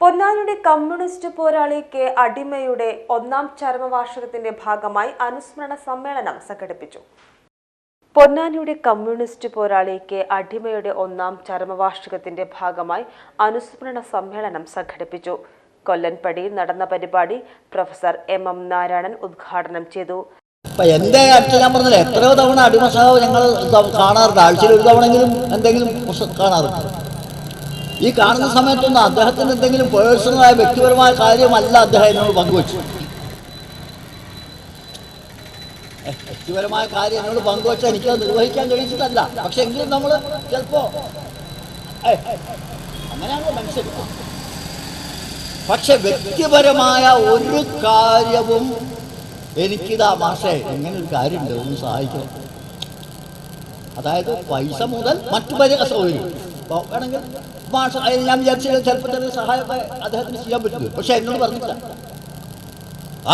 പൊന്നാനിയുടെ communist പോരാളി K അടിമയുടെ ഒന്നാം ചരമവാർഷികത്തിന്റെ ഭാഗമായി അനുസ്മരണ സമ്മേളനം സംഘടിപ്പിച്ചു. പൊന്നാനിയുടെ കമ്മ്യൂണിസ്റ്റ് പോരാളി കെ അടിമയുടെ ഒന്നാം ചരമവാർഷികത്തിന്റെ ഭാഗമായി അനുസ്മരണ സമ്മേളനം സംഘടിപ്പിച്ചു. കൊല്ലൻപടിയിൽ നടന്ന പരിപാടി പ്രൊഫസർ എം എം നാരായണൻ ഉദ്ഘാടനം ചെയ്തു. അടുത്ത് ഞാൻ പറഞ്ഞില്ല എത്രയോ തവണ അടിമസഹാവ് ഞങ്ങൾ കാണാറുണ്ട്. ആഴ്ചയിൽ ഒരു തവണയെങ്കിലും എന്തെങ്കിലും കാണാറുണ്ട്. ഈ കാണുന്ന സമയത്തൊന്നും അദ്ദേഹത്തിന് എന്തെങ്കിലും പേഴ്സണലായ വ്യക്തിപരമായ കാര്യമല്ല അദ്ദേഹം എന്നോട് പങ്കുവച്ചു വ്യക്തിപരമായ കാര്യം എന്നോട് പങ്കുവച്ചാൽ എനിക്ക് നിർവഹിക്കാൻ കഴിച്ചിട്ടല്ല പക്ഷെ എങ്കിലും നമ്മൾ ചിലപ്പോ അങ്ങനെയാണ് മനുഷ്യർ പക്ഷെ വ്യക്തിപരമായ ഒരു കാര്യവും എനിക്കിതാ മാഷേ ഇങ്ങനെ ഒരു കാര്യമുണ്ട് ഒന്ന് സഹായിക്കണം അതായത് പൈസ മുതൽ മറ്റു പല സൗകര്യം. ഇപ്പോൾ വേണമെങ്കിൽ അതിന് ഞാൻ വിചാരിച്ചത് ചിലപ്പോൾ ചെറിയ സഹായമൊക്കെ അദ്ദേഹത്തിന് ചെയ്യാൻ പറ്റുമോ പക്ഷെ എന്നോട് പറഞ്ഞില്ല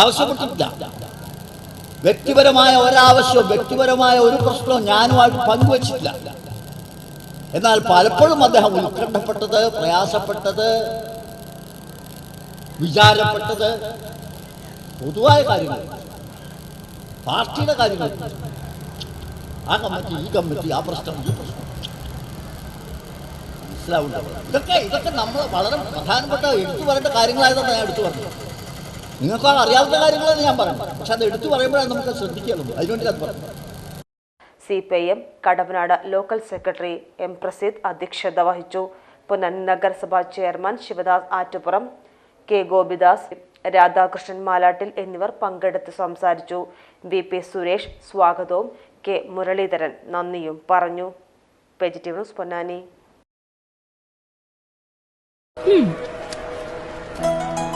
ആവശ്യപ്പെട്ടിട്ടില്ല. വ്യക്തിപരമായ ഒരാവശ്യവും വ്യക്തിപരമായ ഒരു പ്രശ്നവും ഞാനുമായിട്ട് പങ്കുവച്ചിട്ടില്ല. എന്നാൽ പലപ്പോഴും അദ്ദേഹം ഉത്കണ്ഠപ്പെട്ടത് പ്രയാസപ്പെട്ടത് വിചാരപ്പെട്ടത് പൊതുവായ കാര്യങ്ങൾ പാർട്ടിയുടെ കാര്യങ്ങൾ ആ കമ്മിറ്റി ഈ കമ്മിറ്റി ആ പ്രശ്നം ഈ പ്രശ്നം. മനസ്സിലാവുന്നുണ്ടോ? ഇതൊക്കെ ഇതൊക്കെ നമ്മൾ വളരെ പ്രധാനപ്പെട്ട എടുത്തു പറയേണ്ട കാര്യങ്ങളായതാണ് ഞാൻ എടുത്തു പറഞ്ഞത്. നിങ്ങൾക്ക് അറിയാവുന്ന കാര്യങ്ങളാണ് ഞാൻ പറഞ്ഞത്. പക്ഷെ അത് എടുത്തു പറയുമ്പോഴാണ് നമുക്ക് ശ്രദ്ധിക്കുന്നത് അതിനുവേണ്ടി അത് പറഞ്ഞു. C P I M Kadavanad local secretary M Praseed അധ്യക്ഷത വഹിച്ചു. പുനൻ നഗരസഭാ ചെയർമാൻ ശിവദാസ് ആറ്റുപുറം കെ ഗോപിദാസ് രാധാകൃഷ്ണൻ മാലാട്ടിൽ എന്നിവർ പങ്കെടുത്ത് സംസാരിച്ചു. വി പി സുരേഷ് സ്വാഗതവും കെ മുരളീധരൻ നന്ദിയും പറഞ്ഞു. Vegetable news Ponnani.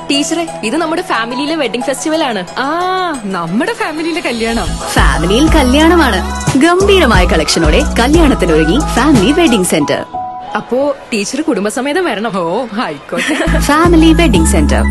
ടീച്ചറെ ഇത് നമ്മുടെ ഫാമിലിയിലെ വെഡിങ് ഫെസ്റ്റിവൽ ആണ്. ആ നമ്മുടെ ഫാമിലിയിലെ കല്യാണം. ഫാമിലിയിൽ കല്യാണമാണ്. ഗംഭീരമായ കളക്ഷനോടെ കല്യാണത്തിനൊരുങ്ങി ഫാമിലി വെഡിംഗ് സെന്റർ. അപ്പോ ടീച്ചർ കുടുംബസമേതം വരണം. ഓ ആയിക്കോട്ടെ. Family wedding centre.